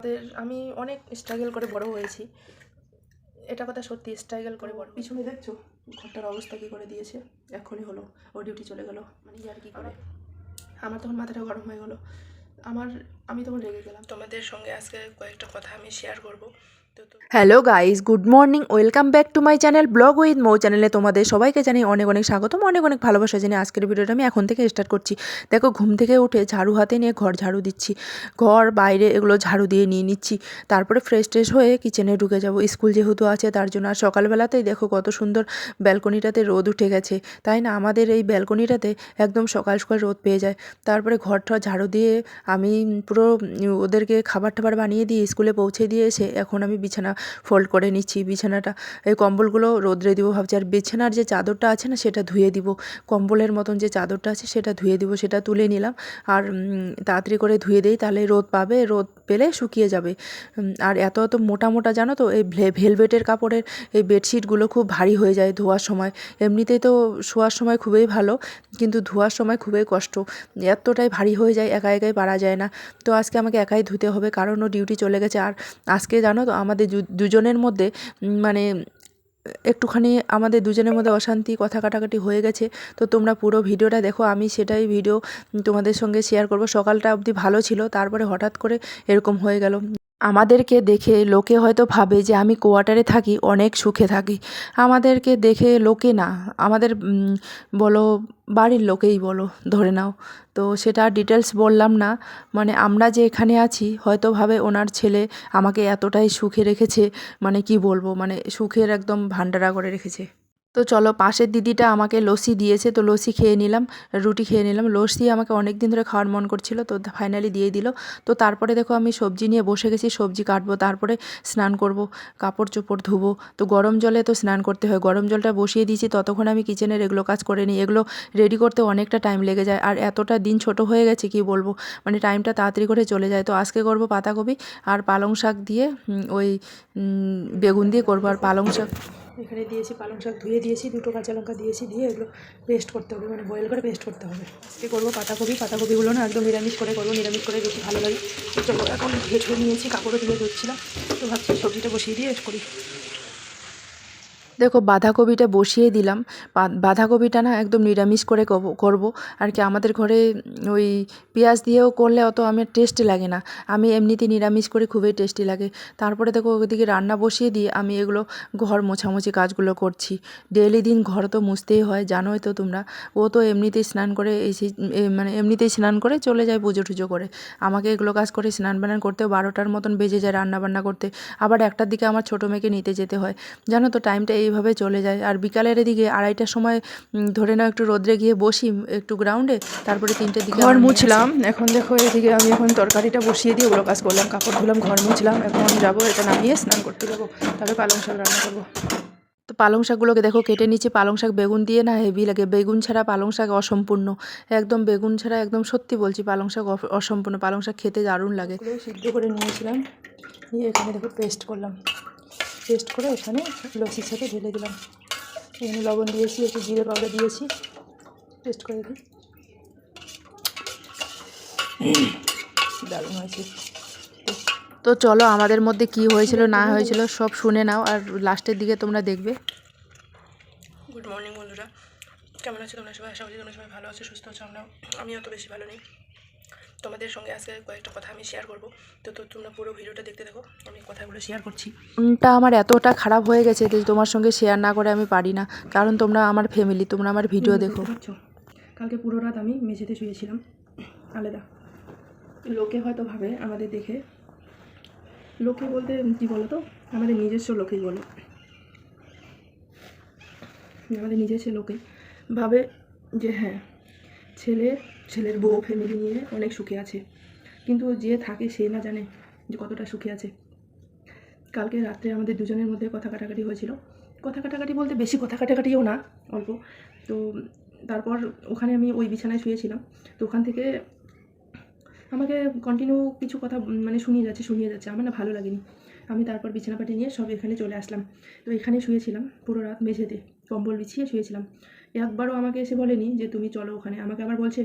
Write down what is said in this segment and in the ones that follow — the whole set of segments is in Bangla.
আমাদের, আমি অনেক স্ট্রাগল করে বড় হয়েছি। এটা কথা সত্যি স্ট্রাগল করে বড় পিছনে দেখছ? ঘরটার অবস্থা কী করে দিয়েছে? এখনই হলো ও ডিউটি চলে গেলো। মানে আর কি করে? আমার তখন মাথাটা গরম হয়ে গেলো। আমার, আমি তখন রেগে গেলাম। তোমাদের সঙ্গে আজকে কয়েকটা কথা আমি শেয়ার করব। Hello guys good morning welcome back to my channel blog with Mou চ্যানেলে তোমাদের সবাইকে জানি অনেক অনেক স্বাগতম, অনেক অনেক ভালোবাসা জানি আজকের ভিডিওটা আমি এখন থেকে স্টার্ট করছি। দেখো, ঘুম থেকে উঠে ঝাড়ু হাতে নিয়ে ঘর ঝাড়ু দিচ্ছি। ঘর, বাইরে এগুলো ঝাড়ু দিয়ে নিয়ে নিচ্ছি। তারপরে ফ্রেশ ট্রেশ হয়ে কিচেনে ঢুকে যাব। স্কুল যেহেতু আছে, তার জন্য আর সকালবেলাতেই দেখো কত সুন্দর ব্যালকনিটাতে রোদ উঠে গেছে। তাই না? আমাদের এই ব্যালকনিটাতে একদম সকাল সকাল রোদ পেয়ে যায়। তারপরে ঘরটা ঝাড়ু দিয়ে আমি পুরো, ওদেরকে খাবার টাবার বানিয়ে দিয়ে স্কুলে পৌঁছে দিয়ে এসে এখন আমি বিছানা ফোল্ড করে নিচ্ছি। বিছানাটা, এই কম্বলগুলো রোদ্রে দিব ভাবছি। আর বিছানার যে চাদরটা আছে না, সেটা ধুয়ে দিব। কম্বলের মতন যে চাদরটা আছে, সেটা ধুয়ে দিব, সেটা তুলে নিলাম। আর তাড়াতাড়ি করে ধুয়ে দেই, তাহলে রোদ পাবে। রোদ পেলে শুকিয়ে যাবে। আর এত এত মোটা মোটা, জানো তো, এই ভেলভেটের কাপড়ের এই বেডশিটগুলো খুব ভারী হয়ে যায় ধোয়ার সময়। এমনিতেই তো শোয়ার সময় খুবই ভালো, কিন্তু ধোয়ার সময় খুবই কষ্ট। এতটাই ভারী হয়ে যায়, একা একাই পারা যায় না। তো আজকে আমাকে একাই ধুতে হবে, কারণ ও ডিউটি চলে গেছে। আর আজকে জানো তো, আমাদের দু- দুজনের মধ্যে মানে একটুখানি আমাদের দুজনের মধ্যে অশান্তি, কথা কাটাকাটি হয়ে গেছে। তো তোমরা পুরো ভিডিওটা দেখো, আমি সেটাই ভিডিও তোমাদের সঙ্গে শেয়ার করব। সকালটা অবধি ভালো ছিল, তারপরে হঠাৎ করে এরকম হয়ে গেল। আমাদেরকে দেখে লোকে হয়তো ভাবে যে আমি কোয়ার্টারে থাকি, অনেক সুখে থাকি। আমাদেরকে দেখে লোকে না, আমাদের বলো, বাড়ির লোকেই বলো, ধরে নাও। তো সেটা ডিটেলস বললাম না মানে আমরা যে এখানে আছি, হয়তো ভাবে ওনার ছেলে আমাকে এতটাই সুখে রেখেছে মানে কি বলব মানে সুখের একদম ভান্ডারা করে রেখেছে। তো চলো পাশের দিদিটা আমাকে লস্যি দিয়েছে, তো লস্যি খেয়ে নিলাম, রুটি খেয়ে নিলাম। লস্যি আমাকে অনেক দিন ধরে খাওয়ার মন করছিল, তো ফাইনালি দিয়ে দিল। তো তারপরে দেখো আমি সবজি নিয়ে বসে গেছি, সবজি কাটবো, তারপরে স্নান করব, কাপড় চোপড় ধুবো। তো গরম জলে তো স্নান করতে হয়, গরম জলটা বসিয়ে দিয়েছি, ততক্ষণ আমি কিচেনের এগুলো কাজ করে নিই। এগুলো রেডি করতে অনেকটা টাইম লেগে যায়, আর এতটা দিন ছোট হয়ে গেছে, কি বলব? মানে টাইমটা তাড়াতাড়ি করে চলে যায়। তো আজকে করব পাতাকপি আর পালং শাক দিয়ে ওই বেগুন দিয়ে করব আর পালং শাক। এখানে দিয়েছি পালং শাক ধুয়ে দিয়েছি, দুটো কাঁচা লঙ্কা দিয়েছি, দিয়ে এগুলো পেস্ট করতে হবে মানে বয়েল করে পেস্ট করতে হবে। আজকে করব পাতাকপি, পাতাকপিগুলো না একদম নিরামিষ করে করব, নিরামিষ করে বেশি ভালো লাগে। চলো এখন ছুয়ে নিয়েছি, কাপড়ও ধুয়ে ধরছিলাম, তো ভাবছি সবজিটা বসিয়ে দিয়ে করি। দেখো, বাঁধাকপিটা বসিয়ে দিলাম। বাঁধাকপিটা না একদম নিরামিষ করে করব। আর কি আমাদের ঘরে ওই পেঁয়াজ দিয়েও করলে অত আমার টেস্টি লাগে না। আমি এমনিতে নিরামিষ করে খুবই টেস্টি লাগে। তারপরে দেখো, ওদিকে রান্না বসিয়ে দিয়ে আমি এগুলো ঘর মোছামুছি কাজগুলো করছি। ডেলি দিন ঘর তো মুছতেই হয়, জানোই তো তোমরা। ও তো এমনিতেই স্নান করে এসে মানে এমনিতেই স্নান করে চলে যায় পুজো টুজো করে। আমাকে এগুলো কাজ করে স্নান বানান করতেও বারোটার মতন বেজে যায় রান্না বান্না করতে। আবার একটার দিকে আমার ছোটো মেয়েকে নিতে যেতে হয়। জানো তো টাইমটা এইভাবে চলে যায়। আর বিকালের এদিকে আড়াইটার সময় ধরে নাও একটু রোদ্রে গিয়ে বসি একটু গ্রাউন্ডে তারপরে তিনটের দিকে ঘর মুছলাম। এখন দেখো এদিকে আমি এখন তরকারিটা বসিয়ে দিয়ে ওগুলো কাজ করলাম কাপড় ধুলাম ঘর মুছলাম। এখন যাব এটা নামিয়ে স্নান করতে যাব। তারপরে পালং শাক রান্না করব। তো পালং শাকগুলোকে দেখো কেটে নিচে পালং শাক বেগুন দিয়ে না হেভি লাগে। বেগুন ছাড়া পালং শাক অসম্পূর্ণ। একদম বেগুন ছাড়া একদম সত্যি বলছি পালং শাক অস- অসম্পূর্ণ। পালং শাক খেতে দারুণ লাগে। সিদ্ধ করে নিয়েছিলাম। নিয়ে এখানে দেখো পেস্ট করলাম। পেস্ট করে এখানে লস্যির সাথে ঢেলে দিলাম। এখানে লবণ দিয়েছি একটু জিরে পাউডার দিয়েছি। পেস্ট করে দিই। দারুণ হয়েছে। তো চলো আমাদের মধ্যে কি হয়েছিল না হয়েছিল সব শুনে নাও আর লাস্টের দিকে তোমরা দেখবে। গুড মর্নিং বন্ধুরা। কেমন আছো তোমরা সবাই? আশা করি তোমরা সবাই ভালো আছো সুস্থ আছো। আমরা আমি অত বেশি ভালো নেই। তোমাদের সঙ্গে আজকে কয়েকটা কথা আমি শেয়ার করব। তো তো তোমরা পুরো ভিডিওটা দেখতে দেখো আমি কথাগুলো শেয়ার করছি। মনটা আমার এতটা খারাপ হয়ে গেছে যে তোমার সঙ্গে শেয়ার না করে আমি পারি না। কারণ তোমরা আমার ফ্যামিলি তোমরা আমার ভিডিও দেখো। কালকে পুরো রাত আমি মেঝেতে শুয়েছিলাম। আলাদা। লোকে হয়তো ভাবে আমাদের দেখে। লোকে বলতে কি বলো তো আমাদের নিজস্ব লোকেই বলো। আমাদের নিজস্ব লোকেই। ভাবে যে হ্যাঁ ছেলে, ছেলের বউ ফ্যামিলি নিয়ে অনেক সুখে আছে। কিন্তু যে থাকে সে না জানে যে কতটা সুখে আছে। কালকে রাত্রে আমাদের দুজনের মধ্যে কথা কাটাকাটি হয়েছিল। কথা কাটাকাটি বলতে বেশি কথা কাটাকাটিও না, অল্প। তো তারপর ওখানে আমি ওই বিছানায় শুয়েছিলাম। তো ওখান থেকে আমাকে কন্টিনিউ কিছু কথা মানে শুনিয়ে যাচ্ছে শুনিয়ে যাচ্ছে। আমার না ভালো লাগেনি। আমি তারপর বিছানা পাটি নিয়ে সব এখানে চলে আসলাম। তো এখানে শুয়েছিলাম, পুরো রাত মেঝেতে। কম্বল বিছিয়ে শুয়েছিলাম। একবারও আমাকে এসে বলেনি যে তুমি চলো ওখানে। আমাকে আবার বলছে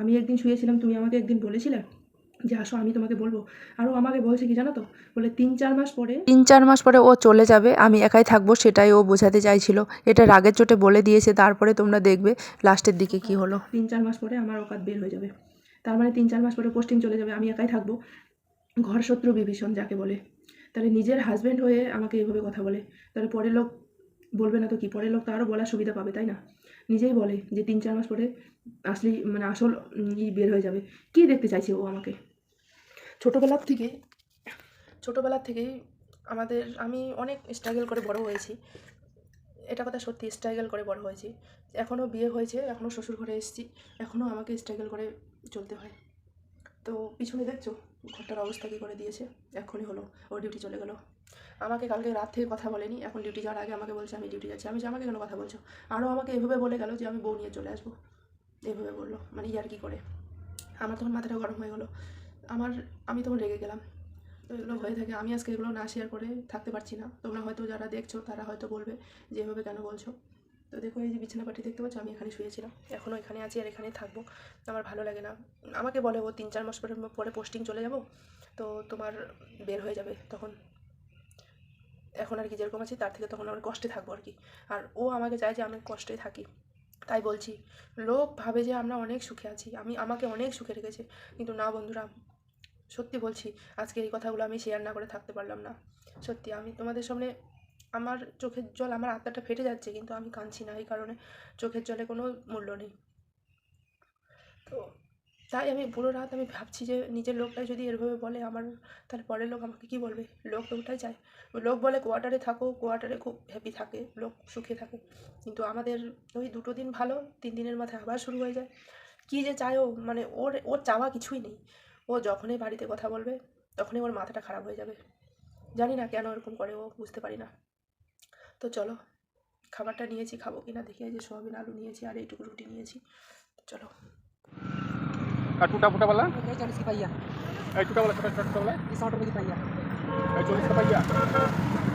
আমি একদিন শুয়েছিলাম তুমি আমাকে একদিন বলেছিলে যে আসো আমি তোমাকে বলব। আরও আমাকে বলছে কি জানো তো? বলে তিন চার মাস পরে তিন চার মাস পরে ও চলে যাবে আমি একাই থাকব সেটাই ও বোঝাতে চাইছিল। এটা রাগের চোটে বলে দিয়েছে তারপরে তোমরা দেখবে লাস্টের দিকে কি হলো। তিন চার মাস পরে আমার ওকাত বের হয়ে যাবে। তার মানে তিন চার মাস পরে পোস্টিং চলে যাবে আমি একাই থাকব। ঘর শত্রু বিভীষণ যাকে বলে। তাহলে নিজের হাজব্যান্ড হয়ে আমাকে এভাবে কথা বলে। তাহলে পরের লোক বলবে না তো কি? পরের লোক তো আরও বলার সুবিধা পাবে তাই না? নিজেই বলে যে তিন চার মাস পরে আসলেই মানে আসল ই বের হয়ে যাবে। কি দেখতে চাইছে ও আমাকে? ছোটোবেলার থেকে, ছোটোবেলার থেকেই আমাদের, আমি অনেক স্ট্রাগল করে বড় হয়েছি। এটা কথা সত্যি স্ট্রাগল করে বড় হয়েছি। এখনও বিয়ে হয়েছে, এখনও শ্বশুর ঘরে এসেছি, এখনও আমাকে স্ট্রাগল করে চলতে হয়। তো পিছনে দেখছ, ঘরটার অবস্থা কী করে দিয়েছে? এখনই হলো ও ডিউটি চলে গেলো। আমাকে কালকে রাত থেকে কথা বলেনি, এখন ডিউটি যাওয়ার আগে আমাকে বলছে আমি ডিউটি যাচ্ছি। আমি যে, আমাকে কেন কথা বলছো? আরও আমাকে এভাবে বলে গেল যে, আমি বউ নিয়ে চলে আসব। এভাবে বলল মানে ইয়ার কি করে? আমার তখন মাথাটা গরম হয়ে গেলো। আমার, আমি তখন রেগে গেলাম। তো এগুলো হয়ে থাকে। আমি আজকে এগুলো না শেয়ার করে থাকতে পারছি না। তোমরা হয়তো যারা দেখছ, তারা হয়তো বলবে যে, এভাবে কেন বলছো? তো দেখো, এই যে বিছানা পাটি দেখতে পাচ্ছ, আমি এখানে শুয়েছিলাম। এখনও এখানে আছি আর এখানেই থাকব। আমার ভালো লাগে না। আমাকে বলে ও তিন চার মাস পরে পরে পোস্টিং চলে যাব। তো তোমার বের হয়ে যাবে তখন। এখন আর কি যেরকম আছি, তার থেকে তখন আমার কষ্টে থাকব আর কি। আর ও আমাকে চায় যে আমি কষ্টে থাকি। তাই বলছি লোক ভাবে যে আমরা অনেক সুখে আছি, আমি, আমাকে অনেক সুখে রেখেছে। কিন্তু না বন্ধুরা, সত্যি বলছি, আজকে এই কথাগুলো আমি শেয়ার না করে থাকতে পারলাম না। সত্যি, আমি তোমাদের সামনে আমার চোখের জল, আমার আত্মাটা ফেটে যাচ্ছে, কিন্তু আমি কাঁদছি না। এই কারণে চোখের জলে কোনো মূল্য নেই। তো তাই আমি পুরো রাত আমি ভাবছি যে নিজের লোকটাই যদি এরভাবে বলে আমার, তাহলে পরের লোক আমাকে কী বলবে? লোক ওটাই চায়। লোক বলে কোয়ার্টারে থাকো কোয়ার্টারে খুব হ্যাপি থাকে, লোক সুখে থাকে। কিন্তু আমাদের ওই দুটো দিন ভালো, তিন দিনের মাথায় আবার শুরু হয়ে যায়। কী যে চায় ও মানে ওর ওর চাওয়া কিছুই নেই। ও যখনই বাড়িতে কথা বলবে, তখনই ওর মাথাটা খারাপ হয়ে যাবে। জানি না কেন এরকম করে, ও বুঝতে পারি না। তো চলো, খাবারটা নিয়েছি, খাব কিনা দেখি যে সোয়াবিন আলু নিয়েছি আর এইটুকু রুটি নিয়েছি। চলো। और टूटा फूटा वाला ये चालीस की पहिया ए, टूटा वाला छोटा छोटा वाला ये साठ रुपये की पहिया ए, चौबीस का पहिया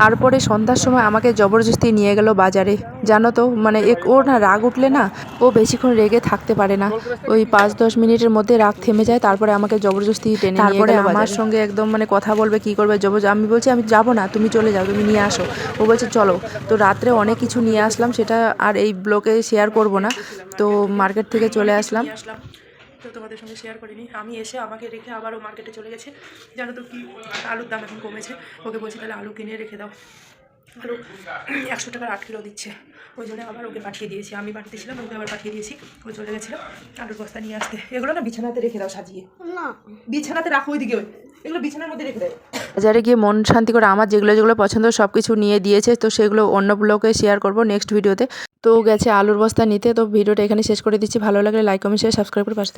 তারপরে সন্ধ্যার সময় আমাকে জবরদস্তি নিয়ে গেল বাজারে। জানো তো মানে এক ওর না রাগ উঠলে না ও বেশিক্ষণ রেগে থাকতে পারে না। ওই পাঁচ দশ মিনিটের মধ্যে রাগ থেমে যায় তারপরে আমাকে জবরদস্তি টেনে তারপরে আমার সঙ্গে একদম মানে কথা বলবে কি করবে জবর আমি বলছি আমি যাব না তুমি চলে যাও তুমি নিয়ে আসো। ও বলছে চলো। তো রাত্রে অনেক কিছু নিয়ে আসলাম সেটা আর এই ব্লকে শেয়ার করব না। তো মার্কেট থেকে চলে আসলাম। তো তোমাদের সঙ্গে শেয়ার করিনি। আমি এসে আমাকে রেখে আবারও মার্কেটে চলে গেছে। জানো তো কি? আলুর দাম এখন কমেছে। ওকে বলছি তাহলে আলু কিনে রেখে দাও। আলু একশো টাকার আট কিলো দিচ্ছে। ওই জন্য আবার ওকে পাঠিয়ে দিয়েছি। আমি বাড়িতে ছিলাম ওকে আবার পাঠিয়ে দিয়েছি। ও চলে গেছিল আলুর বস্তা নিয়ে আসতে। এগুলো না বিছানাতে রেখে দাও সাজিয়ে। না। বিছানাতে রাখো ওইদিকে। এগুলো বিছানার মধ্যে রেখে দেয় বাজারে গিয়ে মন শান্তি করে আমার যেগুলো যেগুলো পছন্দ সব কিছু নিয়ে দিয়েছে। তো সেগুলো অন্য ব্লগে শেয়ার করব নেক্সট ভিডিওতে তো। গেছে আলুর বস্তা নিতে। তো ভিডিওটা এখানে শেষ করে দিচ্ছি। ভালো লাগলে লাইক কমেন্ট শেয়ার সাবস্ক্রাইব করে পাশে।